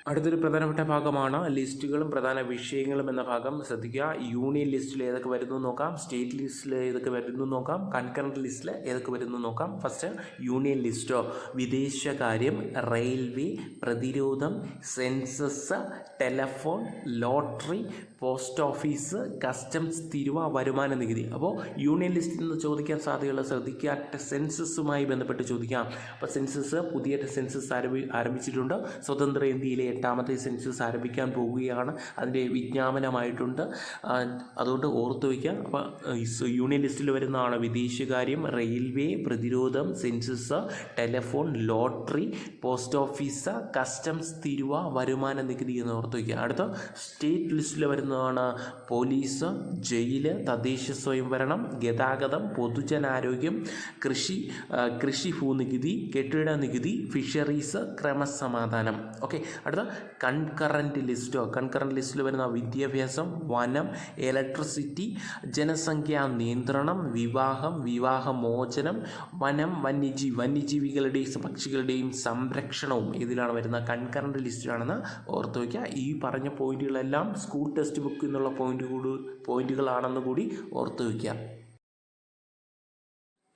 അടുത്തൊരു പ്രധാനപ്പെട്ട ഭാഗമാണ് ലിസ്റ്റുകളും പ്രധാന വിഷയങ്ങളും എന്ന ഭാഗം. ശ്രദ്ധിക്കുക യൂണിയൻ ലിസ്റ്റിൽ ഏതൊക്കെ വരുന്നു നോക്കാം സ്റ്റേറ്റ് ലിസ്റ്റിൽ ഏതൊക്കെ വരുന്നു നോക്കാം കൺകറന്റ് ലിസ്റ്റിൽ ഏതൊക്കെ വരുന്നു നോക്കാം. ഫസ്റ്റ് യൂണിയൻ ലിസ്റ്റോ വിദേശകാര്യം റെയിൽവേ പ്രതിരോധം census telephone lottery post office customs തിരുവ വരുമാന നികുതി. അപ്പോൾ യൂണിയൻ ലിസ്റ്റിൽ നിന്ന് ചോദിക്കാൻ സാധ്യതയുള്ള ശ്രദ്ധിക്കുക. സെൻസസുമായി ബന്ധപ്പെട്ട് ചോദിക്കാം. അപ്പോൾ സെൻസസ് പുതിയ സെൻസസ് ആരംഭി ആരംഭിച്ചിട്ടുണ്ട്. സ്വതന്ത്ര ഇന്ത്യയിലെ എട്ടാമത്തെ സെൻസസ് ആരംഭിക്കാൻ പോവുകയാണ് അതിന്റെ വിജ്ഞാപനമായിട്ടുണ്ട്. അതുകൊണ്ട് ഓർത്തു വയ്ക്കുക. അപ്പോൾ യൂണിയൻ ലിസ്റ്റിൽ വരുന്നതാണ് വിദേശകാര്യം റെയിൽവേ പ്രതിരോധം census telephone lottery post office customs തിരുവ വരുമാന നികുതി എന്ന് ഓർത്ത് വയ്ക്കുക. അടുത്ത സ്റ്റേറ്റ് ലിസ്റ്റിൽ വരുന്നതാണ് പോലീസ് ജയിൽ തദ്ദേശ സ്വയംഭരണം ഗതാഗതം പൊതുജനാരോഗ്യം കൃഷി കൃഷി ഭൂനികുതി കെട്ടിട നികുതി ഫിഷറീസ് ക്രമസമാധാനം. ഓക്കെ അടുത്ത കൺകറന്റ് ലിസ്റ്റോ? കൺകറന്റ് ലിസ്റ്റിൽ വരുന്ന വിദ്യാഭ്യാസം വനം ഇലക്ട്രിസിറ്റി ജനസംഖ്യാ നിയന്ത്രണം വിവാഹം വിവാഹമോചനം വനം വന്യജീവി വന്യജീവികളുടെയും പക്ഷികളുടെയും സംരക്ഷണവും ഇതിലാണ് വരുന്ന കൺകറന്റ് ലിസ്റ്റിലാണെന്ന് ഓർത്ത് വയ്ക്കുക. ഈ പറഞ്ഞ പോയിന്റുകളെല്ലാം സ്കൂൾ ടെക്സ്റ്റ് ബുക്കിൽ എന്നുള്ള പോയിന്റ് കൂടി പോയിന്റുകളാണെന്ന് കൂടി ഓർത്ത് വയ്ക്കുക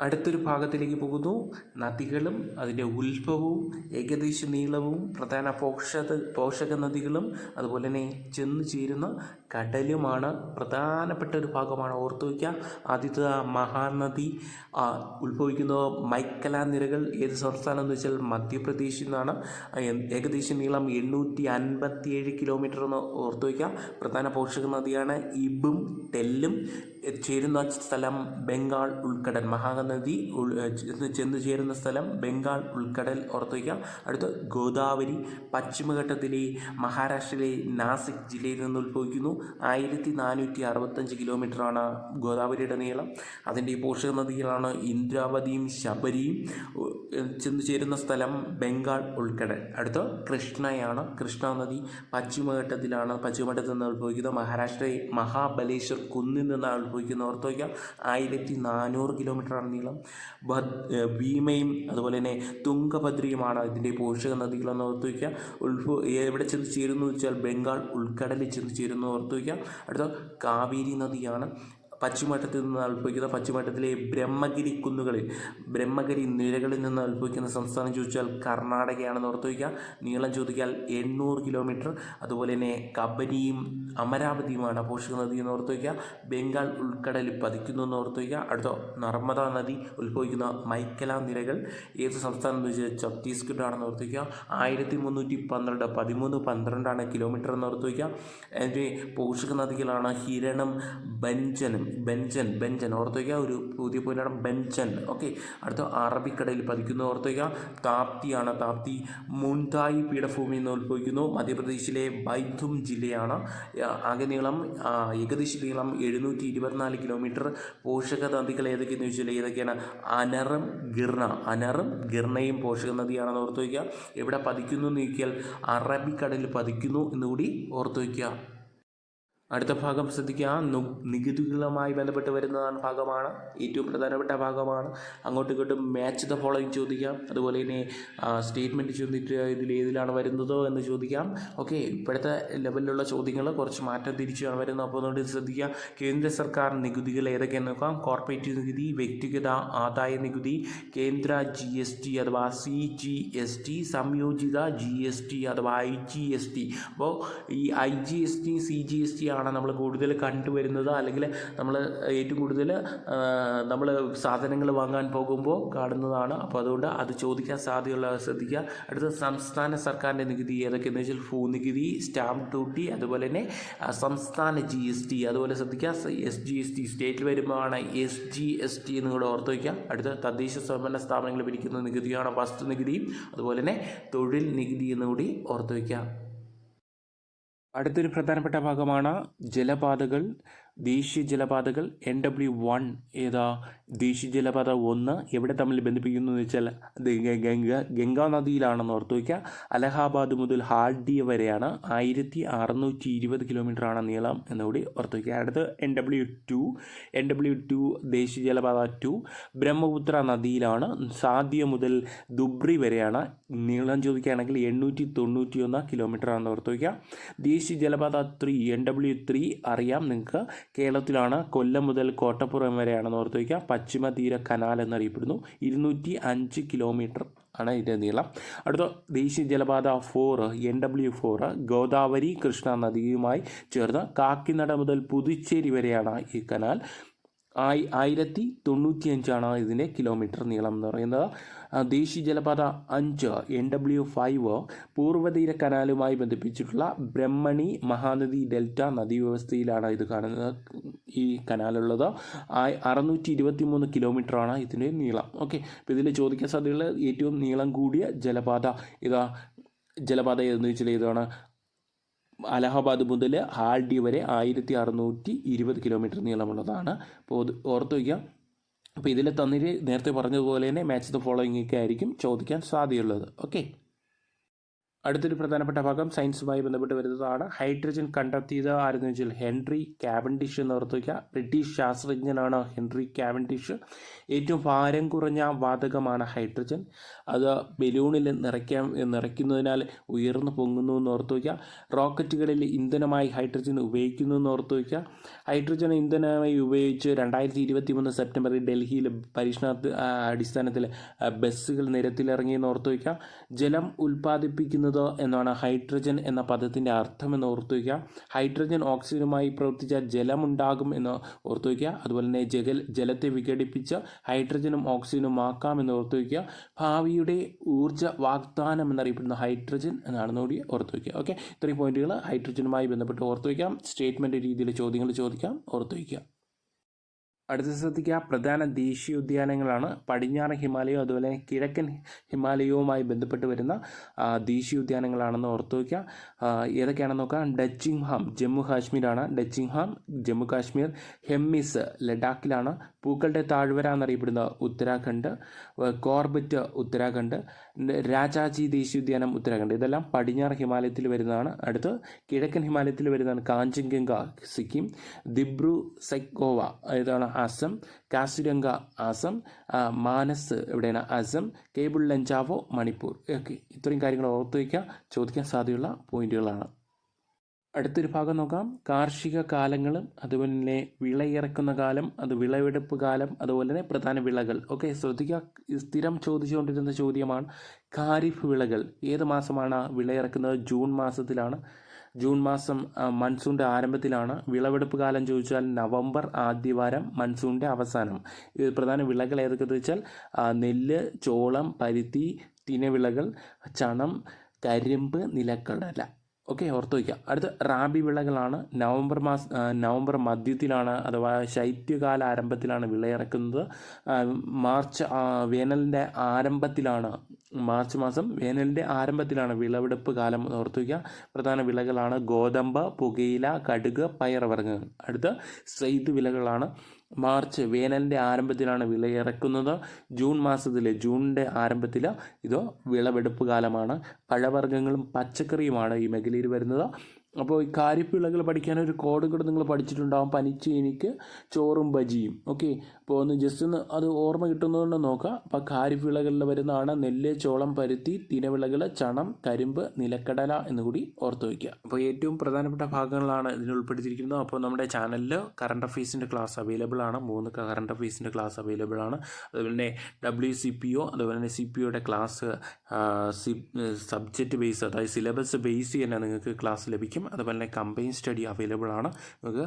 അടുത്തൊരു ഭാഗത്തിലേക്ക് പോകുന്നു. നദികളും അതിന്റെ ഉത്ഭവവും ഏകദേശ നീളവും പ്രധാന പോഷക പോഷക നദികളും അതുപോലെ തന്നെ ചെന്നു ചേരുന്ന കടലുമാണ് പ്രധാനപ്പെട്ട ഒരു ഭാഗമാണ്. ഓർത്തു വയ്ക്കുക ആദ്യത്തെ മഹാനദി ഉത്ഭവിക്കുന്ന മൈക്കല നിരകൾ ഏത് സംസ്ഥാനം എന്ന് വെച്ചാൽ മധ്യപ്രദേശിൽ നിന്നാണ്. ഏകദേശ നീളം എണ്ണൂറ്റി അൻപത്തിയേഴ് കിലോമീറ്റർ എന്ന് ഓർത്തു വയ്ക്കുക. പ്രധാന പോഷക നദിയാണ് ഇബും ടെല്ലും. ചേരുന്ന സ്ഥലം ബംഗാൾ ഉൾക്കടൽ. മഹാനദി ഉൾ ചെന്ന് ചേരുന്ന സ്ഥലം ബംഗാൾ ഉൾക്കടൽ ഓർത്ത് വയ്ക്കാം. അടുത്ത് ഗോദാവരി പശ്ചിമഘട്ടത്തിലെ മഹാരാഷ്ട്രയിലെ നാസിക് ജില്ലയിൽ നിന്ന് ഉത്ഭവിക്കുന്നു. ആയിരത്തി നാനൂറ്റി അറുപത്തഞ്ച് കിലോമീറ്ററാണ് ഗോദാവരിയുടെ നീളം. അതിന്റെ പോഷക നദികളാണ് ഇന്ദ്രാവതിയും ശബരിയും. ചെന്നു ചേരുന്ന സ്ഥലം ബംഗാൾ ഉൾക്കടൽ. അടുത്ത കൃഷ്ണയാണ്. കൃഷ്ണ നദി പശ്ചിമഘട്ടത്തിലാണ് പശ്ചിമഘട്ടത്തിൽ നിന്ന് ഉത്ഭവിക്കുന്നത്. മഹാരാഷ്ട്രയെ മഹാബലേശ്വർ കുന്നിൽ നിന്നാണ് ഉത്ഭവിക്കുന്നത്. ഓർത്ത് വയ്ക്കുക ആയിരത്തി നാനൂറ് കിലോമീറ്ററാണ് ഏഹ് ഭീമയും അതുപോലെ തന്നെ തുംഗഭദ്രയുമാണ് ഇതിന്റെ പോഷക നദികളെന്ന് ഓർത്ത് വയ്ക്കുക. ഉൾഫ് എവിടെ ചെന്ന് ചേരുന്നു വെച്ചാൽ ബംഗാൾ ഉൾക്കടലിൽ ചെന്ന് ചേരുന്നു ഓർത്ത് വയ്ക്കുക. അടുത്ത കാവേരി നദിയാണ്. പശ്ചിമഘട്ടത്തിൽ നിന്ന് ഉത്ഭവിക്കുന്ന പശ്ചിമഘട്ടത്തിലെ ബ്രഹ്മഗിരി കുന്നുകളിൽ ബ്രഹ്മഗിരി നിരകളിൽ നിന്ന് ഉത്ഭവിക്കുന്ന സംസ്ഥാനം ചോദിച്ചാൽ കർണാടകയാണെന്ന് ഓർത്ത് വയ്ക്കുക. നീളം ചോദിക്കാൽ എണ്ണൂറ് കിലോമീറ്റർ. അതുപോലെ തന്നെ കബനിയും അമരാവതിയുമാണ് പോഷക നദി എന്ന് ഓർത്ത് വയ്ക്കുക. ബംഗാൾ ഉൾക്കടലിൽ പതിക്കുന്നു എന്ന് ഓർത്ത് വയ്ക്കുക. അടുത്ത നർമ്മദ നദി ഉത്ഭവിക്കുന്ന മൈക്കല നിരകൾ ഏത് സംസ്ഥാനം എന്ന് വെച്ചാൽ ഛത്തീസ്ഗഡ് ആണെന്ന് ഓർത്ത് വയ്ക്കുക. ആയിരത്തി മുന്നൂറ്റി പന്ത്രണ്ട് പതിമൂന്ന് പന്ത്രണ്ടാണ് കിലോമീറ്റർ എന്ന് ഓർത്ത് വയ്ക്കുക. അതിന്റെ പോഷക നദികളാണ് ഹിരണം ബെഞ്ചനും ബെഞ്ചൻ ബെഞ്ചൻ ഓർത്തുവയ്ക്കുക ഒരു പുതിയ പോയിന്റാണ് ബെഞ്ചൻ ഓക്കെ അടുത്ത അറബിക്കടലിൽ പതിക്കുന്നു. ഓർത്തുവയ്ക്കുക താപ്തിയാണ്. താപ്തി മുൻതായി പീഠഭൂമി എന്ന് ഉത്ഭവിക്കുന്നു. മധ്യപ്രദേശിലെ ബൈധും ജില്ലയാണ്. ആകെ നീളം ഏകദേശ നീളം എഴുന്നൂറ്റി ഇരുപത്തിനാല് കിലോമീറ്റർ പോഷക നദികൾ ഏതൊക്കെയെന്ന് ചോദിച്ചാൽ ഏതൊക്കെയാണ്? അനറും ഗിർണ. അനറും ഗിർണയും പോഷക നദിയാണെന്ന് ഓർത്തുവയ്ക്കുക എവിടെ പതിക്കുന്നു എന്ന് നോക്കിയാൽ അറബിക്കടലിൽ പതിക്കുന്നു എന്നുകൂടി ഓർത്ത് വയ്ക്കുക. അടുത്ത ഭാഗം ശ്രദ്ധിക്കുക. നികുതികളുമായി ബന്ധപ്പെട്ട് വരുന്നതാണ് ഭാഗമാണ്. ഏറ്റവും പ്രധാനപ്പെട്ട ഭാഗമാണ്. അങ്ങോട്ടും ഇങ്ങോട്ടും മാച്ച് ദ ഫോളോയിങ് ചോദിക്കാം. അതുപോലെ തന്നെ സ്റ്റേറ്റ്മെന്റ് ചോദിച്ചിട്ട് ഇതിൽ ഏതിലാണ് വരുന്നതോ എന്ന് ചോദിക്കാം. ഓക്കെ ഇപ്പോഴത്തെ ലെവലിലുള്ള ചോദ്യങ്ങൾ കുറച്ച് മാറ്റം തിരിച്ചാണ് വരുന്നത് അപ്പോൾ അതുകൊണ്ട് ശ്രദ്ധിക്കുക. കേന്ദ്ര സർക്കാർ നികുതികൾ ഏതൊക്കെയാണ് നോക്കാം. കോർപ്പറേറ്റ് നികുതി വ്യക്തിഗത ആദായ നികുതി കേന്ദ്ര ജി എസ് ടി അഥവാ സി ജി എസ് ടി സംയോജിത ജി എസ് ടി അഥവാ ഐ ജി എസ് ടി അപ്പോൾ ഈ I G S T C G S T ആണ് നമ്മൾ കൂടുതൽ കണ്ടുവരുന്നത്. അല്ലെങ്കിൽ നമ്മൾ ഏറ്റവും കൂടുതൽ നമ്മൾ സാധനങ്ങൾ വാങ്ങാൻ പോകുമ്പോൾ കാണുന്നതാണ്. അപ്പോൾ അതുകൊണ്ട് അത് ചോദിക്കാൻ സാധ്യതയുള്ള ശ്രദ്ധിക്കുക. അടുത്ത സംസ്ഥാന സർക്കാരിന്റെ നികുതി ഏതൊക്കെയെന്ന് വെച്ചാൽ ഭൂനികുതി സ്റ്റാമ്പ് ഡ്യൂട്ടി അതുപോലെ തന്നെ സംസ്ഥാന ജി എസ് ടി അതുപോലെ ശ്രദ്ധിക്കുക എസ് ജി എസ് ടി സ്റ്റേറ്റിൽ വരുമ്പോഴാണ് എസ് ജി എസ് ടി എന്ന് കൂടെ ഓർത്ത് വയ്ക്കുക. അടുത്ത തദ്ദേശ സ്വയംഭരണ സ്ഥാപനങ്ങൾ പിരിക്കുന്ന നികുതിയാണ് വസ്തു നികുതിയും. അതുപോലെ തന്നെ തൊഴിൽ നികുതി എന്നുകൂടി ഓർത്ത് വയ്ക്കുക. അടുത്തൊരു പ്രധാനപ്പെട്ട ഭാഗമാണ് ജലപാതകൾ. ദേശീയ ജലപാതകൾ എൻ ഡബ്ല്യു വൺ ഏതാ? ദേശീയ ജലപാത ഒന്ന് എവിടെ തമ്മിൽ ബന്ധിപ്പിക്കുന്നു എന്ന് വെച്ചാൽ ഗംഗ ഗംഗാ നദിയിലാണെന്ന് ഓർത്ത് വയ്ക്കുക അലഹാബാദ് മുതൽ ഹാർഡിയ വരെയാണ് ആയിരത്തി അറുന്നൂറ്റി ഇരുപത് കിലോമീറ്ററാണ് നീളം എന്നുകൂടി ഓർത്ത് വയ്ക്കുക അടുത്ത് N W two N W two ദേശീയ ജലപാത ടു ബ്രഹ്മപുത്ര നദിയിലാണ്. സാദ്യ മുതൽ ദുബ്രി വരെയാണ് നീളം ചോദിക്കുകയാണെങ്കിൽ എണ്ണൂറ്റി തൊണ്ണൂറ്റി ഒന്ന് കിലോമീറ്റർ ആണെന്ന് ഓർത്ത് വയ്ക്കുക ദേശീയ ജലപാത ത്രീ എൻ ഡബ്ല്യു ത്രീ അറിയാം നിങ്ങൾക്ക്. കേരളത്തിലാണ് കൊല്ലം മുതൽ കോട്ടപ്പുറം വരെയാണെന്ന് ഓർത്ത് വയ്ക്കുക. പശ്ചിമ തീര കനാൽ എന്നറിയപ്പെടുന്നു. ഇരുന്നൂറ്റി അഞ്ച് കിലോമീറ്റർ ആണ് ഇതിന്റെ നീളം. അടുത്ത ദേശീയ ജലപാത four N W four Godavari Krishna നദിയുമായി ചേർന്ന് കാക്കിനട മുതൽ പുതുച്ചേരി വരെയാണ് ഈ കനാൽ. ആയി ആയിരത്തി തൊണ്ണൂറ്റിയഞ്ചാണ് ഇതിന്റെ കിലോമീറ്റർ നീളം എന്ന് പറയുന്നത്. ദേശീയ ജലപാത അഞ്ച് എൻ ഡബ്ല്യു ഫൈവ് പൂർവതീര കനാലുമായി ബന്ധിപ്പിച്ചിട്ടുള്ള ബ്രഹ്മണി മഹാനദി ഡെൽറ്റ നദീവ്യവസ്ഥയിലാണ് ഇത് കാണുന്നത്. ഈ കനാലുള്ളത്. അറുന്നൂറ്റി ഇരുപത്തി മൂന്ന് കിലോമീറ്ററാണ് ഇതിന്റെ നീളം. ഓക്കെ അപ്പോൾ ഇതിൽ ചോദിക്കാൻ സാധ്യതയുള്ള ഏറ്റവും നീളം കൂടിയ ജലപാത ഇതാ. ജലപാത എന്ന് വെച്ചാൽ ഏതാണ്? അലഹബാദ് മുതൽ ഹാൽഡി വരെ ആയിരത്തി അറുന്നൂറ്റി ഇരുപത് കിലോമീറ്റർ നീളമുള്ളതാണ്. അപ്പോൾ ഓർത്ത് വയ്ക്കുക. അപ്പോൾ ഇതിൽ തന്നിട്ട് നേരത്തെ പറഞ്ഞതുപോലെ തന്നെ മാച്ച് ദ ഫോളോയിങ് ഒക്കെ ആയിരിക്കും ചോദിക്കാൻ സാധ്യതയുള്ളത്. ഓക്കെ അടുത്തൊരു പ്രധാനപ്പെട്ട ഭാഗം സയൻസുമായി ബന്ധപ്പെട്ട് വരുന്നതാണ്. ഹൈഡ്രജൻ കണ്ടെത്തിയത് ആരെന്ന് വെച്ചാൽ ഹെൻറി കാവൻഡിഷ് എന്ന് ഓർത്തുവയ്ക്കുക ബ്രിട്ടീഷ് ശാസ്ത്രജ്ഞനാണ് ഹെൻറി കാവൻഡിഷ്. ഏറ്റവും ഭാരം കുറഞ്ഞ വാതകമാണ് ഹൈഡ്രജൻ. അത് ബലൂണിൽ നിറയ്ക്കാൻ നിറയ്ക്കുന്നതിനാൽ ഉയർന്നു പൊങ്ങുന്നു എന്ന് ഓർത്തുവയ്ക്കുക റോക്കറ്റുകളിൽ ഇന്ധനമായി ഹൈഡ്രജൻ ഉപയോഗിക്കുന്നു എന്ന് ഓർത്തുവയ്ക്കുക ഹൈഡ്രജൻ ഇന്ധനമായി ഉപയോഗിച്ച് രണ്ടായിരത്തി ഇരുപത്തി മൂന്ന് സെപ്റ്റംബറിൽ ഡൽഹിയിൽ പരീക്ഷണ അടിസ്ഥാനത്തിൽ ബസ്സുകൾ നിരത്തിലിറങ്ങിയെന്ന് ഓർത്തുവയ്ക്കുക ജലം ഉൽപ്പാദിപ്പിക്കുന്നത് എന്നാണ് ഹൈഡ്രജൻ എന്ന പദത്തിന്റെ അർത്ഥം എന്ന് ഓർത്തു വയ്ക്കുക. ഹൈഡ്രജൻ ഓക്സിജനുമായി പ്രവർത്തിച്ചാൽ ജലമുണ്ടാകും എന്ന് ഓർത്തു വയ്ക്കുക. അതുപോലെ തന്നെ ജഗൽ ജലത്തെ വിഘടിപ്പിച്ച് ഹൈഡ്രജനും ഓക്സിജനും ആക്കാം എന്ന് ഓർത്തു വയ്ക്കുക. ഭാവിയുടെ ഊർജ വാഗ്ദാനം എന്നറിയപ്പെടുന്ന ഹൈഡ്രജൻ എന്നാണെന്ന് കൂടി ഓർത്തു വയ്ക്കുക. ഓക്കെ? ഇത്രയും പോയിന്റുകൾ ഹൈഡ്രജനുമായി ബന്ധപ്പെട്ട് ഓർത്തു വയ്ക്കാം. സ്റ്റേറ്റ്മെന്റ് രീതിയിൽ ചോദ്യങ്ങൾ ചോദിക്കാം. ഓർത്തു വയ്ക്കുക. അടുത്ത ശ്രദ്ധിക്കുക. പ്രധാന ദേശീയ ഉദ്യാനങ്ങളാണ് പടിഞ്ഞാറൻ ഹിമാലയവും അതുപോലെ കിഴക്കൻ ഹിമാലയവുമായി ബന്ധപ്പെട്ട് വരുന്ന ദേശീയ ഉദ്യാനങ്ങളാണെന്ന് ഓർത്ത് വയ്ക്കുക ഏതൊക്കെയാണെന്ന് നോക്കാം. ഡച്ചിങ്ഹാം ജമ്മു കാശ്മീരാണ്. ഡച്ചിങ്ഹാം ജമ്മു കാശ്മീർ ഹെമ്മിസ് ലഡാക്കിലാണ് പൂക്കളുടെ താഴ്വര എന്നറിയപ്പെടുന്ന ഉത്തരാഖണ്ഡ് കോർബറ്റ് ഉത്തരാഖണ്ഡ് രാജാജി ദേശീയോദ്യാനം ഉത്തരാഖണ്ഡ്. ഇതെല്ലാം പടിഞ്ഞാറ് ഹിമാലയത്തിൽ വരുന്നതാണ്. അടുത്ത് കിഴക്കൻ ഹിമാലയത്തിൽ വരുന്നതാണ് കാഞ്ചൻഗംഗ സിക്കിം ദിബ്രു സൈക്കോവ ഇതാണ് അസം കാസിരംഗ ആസം. മാനസ് എവിടെയാണ് അസം കേബിൾ ലഞ്ചാവോ മണിപ്പൂർ. ഓക്കെ ഇത്രയും കാര്യങ്ങൾ ഓർത്ത് വയ്ക്കുക. ചോദിക്കാൻ സാധ്യതയുള്ള പോയിന്റുകളാണ്. അടുത്തൊരു ഭാഗം നോക്കാം. കാർഷിക കാലങ്ങളും അതുപോലെ തന്നെ വിളയിറക്കുന്ന കാലം അത് വിളവെടുപ്പ് കാലം അതുപോലെ തന്നെ പ്രധാന വിളകൾ. ഓക്കെ ശ്രദ്ധിക്കുക. സ്ഥിരം ചോദിച്ചുകൊണ്ടിരുന്ന ചോദ്യമാണ് ഖാരിഫ് വിളകൾ. ഏത് മാസമാണ് വിളയിറക്കുന്നത്? ജൂൺ മാസത്തിലാണ്. ജൂൺ മാസം മൺസൂണിന്റെ ആരംഭത്തിലാണ്. വിളവെടുപ്പ് കാലം ചോദിച്ചാൽ നവംബർ ആദ്യവാരം മൺസൂണിന്റെ അവസാനം. പ്രധാന വിളകൾ ഏതൊക്കെയെന്ന് വെച്ചാൽ നെല്ല് ചോളം പരുത്തി തിനവിളകൾ ചണം കരിമ്പ് നിലക്കടല. ഓക്കെ ഓർത്ത് വയ്ക്കുക. അടുത്ത റാബി വിളകളാണ്. നവംബർ മാസ നവംബർ മധ്യത്തിലാണ് അഥവാ ശൈത്യകാല ആരംഭത്തിലാണ് വിളയിറക്കുന്നത്. മാർച്ച് വേനലിന്റെ ആരംഭത്തിലാണ് മാർച്ച് മാസം വേനലിന്റെ ആരംഭത്തിലാണ് വിളവെടുപ്പ് കാലം ഓർത്ത് വയ്ക്കുക. പ്രധാന വിളകളാണ് ഗോതമ്പ് പുകയില കടുക് പയർവർഗങ്ങൾ അടുത്ത സെയ്ത് വിളകളാണ്. മാർച്ച് വേനലിന്റെ ആരംഭത്തിലാണ് വിളയിറക്കുന്നത്. ജൂൺ മാസത്തിൽ ജൂണിന്റെ ആരംഭത്തിൽ ഇത് വിളവെടുപ്പ് കാലമാണ്. പഴവർഗങ്ങളും പച്ചക്കറിയുമാണ് ഈ മേഖലയിൽ വരുന്നത്. അപ്പോൾ ഈ കാരിപ്പിളകൾ പഠിക്കാൻ ഒരു കോഡ് കൂടെ നിങ്ങൾ പഠിച്ചിട്ടുണ്ടാവും. പനിച്ച് എനിക്ക് ചോറും ബജിയും. ഓക്കെ. അപ്പോൾ ഒന്ന് ജസ്റ്റ് ഒന്ന് അത് ഓർമ്മ കിട്ടുന്നതുകൊണ്ട് നോക്കുക അപ്പോൾ ഖാരിഫ് വിളകളിൽ വരുന്നതാണ് നെല്ല് ചോളം പരുത്തി തിനവിളകൾ ചണം കരിമ്പ് നിലക്കടല എന്നുകൂടി ഓർത്ത് വയ്ക്കുക. അപ്പോൾ ഏറ്റവും പ്രധാനപ്പെട്ട ഭാഗങ്ങളാണ് ഇതിൽ ഉൾപ്പെടുത്തിയിരിക്കുന്നത്. അപ്പോൾ നമ്മുടെ ചാനലിൽ കറണ്ട് അഫയേഴ്സിന്റെ ക്ലാസ് അവൈലബിൾ ആണ്. മൂന്ന് കറണ്ട് അഫയേഴ്സിന്റെ ക്ലാസ് അവൈലബിൾ ആണ്. അതുപോലെ തന്നെ ഡബ്ല്യു സി പി ഒ അതുപോലെ തന്നെ സി പി ഒയുടെ ക്ലാസ് സബ്ജക്റ്റ് ബേസ് അതായത് സിലബസ് ബേസ് തന്നെ നിങ്ങൾക്ക് ക്ലാസ് ലഭിക്കും. അതുപോലെ തന്നെ കമ്പൈൻ സ്റ്റഡി അവൈലബിൾ ആണ്. നിങ്ങൾക്ക്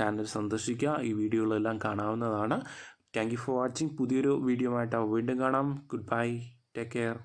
ചാനൽ സന്ദർശിക്കുക ഈ വീഡിയോകളെല്ലാം കാണാവുന്നതാണ്. താങ്ക് യു ഫോർ വാച്ചിങ് പുതിയൊരു വീഡിയോ ആയിട്ട് വീണ്ടും കാണാം. Good bye take care